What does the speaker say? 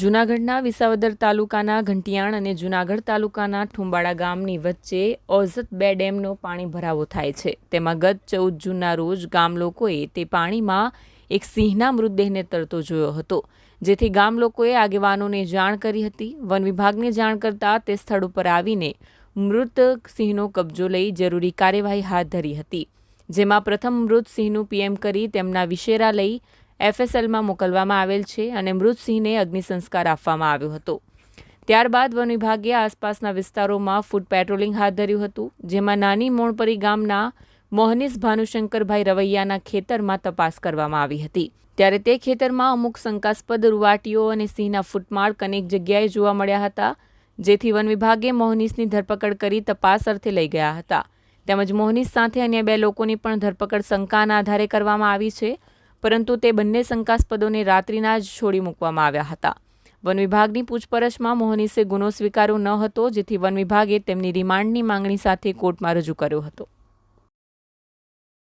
જૂનાગઢના વિસાવદર તાલુકાના ઘંટિયાણ અને જૂનાગઢ તાલુકાના ઠુંબાડા ગામની વચ્ચે ઓઝત બે ડેમનો પાણી ભરાવો થાય છે. તેમાં ગત ચૌદ જૂનના રોજ ગામ લોકોએ તે પાણીમાં એક સિંહના મૃતદેહને તરતો જોયો હતો. જેથી ગામ લોકોએ આગેવાનોને જાણ કરી હતી. વન વિભાગને જાણ કરતાં તે સ્થળ ઉપર આવીને મૃત સિંહનો કબજો લઈ જરૂરી કાર્યવાહી હાથ ધરી હતી. જેમાં પ્રથમ મૃત સિંહનું પીએમ કરી તેમના વિશેરા લઈ એફએસએલમાં મોકલવામાં આવેલ છે અને મૃતસિંહને અગ્નિસંસ્કાર આપવામાં આવ્યો હતો. ત્યારબાદ વન વિભાગે આસપાસના વિસ્તારોમાં ફૂડ પેટ્રોલિંગ હાથ ધર્યું હતું, જેમાં નાની મોણપરી ગામના મોહનીશ ભાનુશંકરભાઈ રવૈયાના ખેતરમાં તપાસ કરવામાં આવી હતી. ત્યારે તે ખેતરમાં અમુક શંકાસ્પદ રૂવાટીઓ અને સિંહના ફૂટમાર્ક અનેક જગ્યાએ જોવા મળ્યા હતા, જેથી વન વિભાગે મોહનીશની ધરપકડ કરી તપાસ અર્થે લઈ ગયા હતા. તેમજ મોહનીશ સાથે અન્ય બે લોકોની પણ ધરપકડ શંકાના આધારે કરવામાં આવી છે. પરંતુ તે બંને શંકાસ્પદોને રાત્રિના જ છોડી મૂકવામાં આવ્યા હતા. વન વિભાગની પૂછપરછમાં મોહનીસે ગુનો સ્વીકાર્યો ન હતો, જેથી વન વિભાગે તેમની રિમાન્ડની માંગણી સાથે કોર્ટમાં રજૂ કર્યો હતો.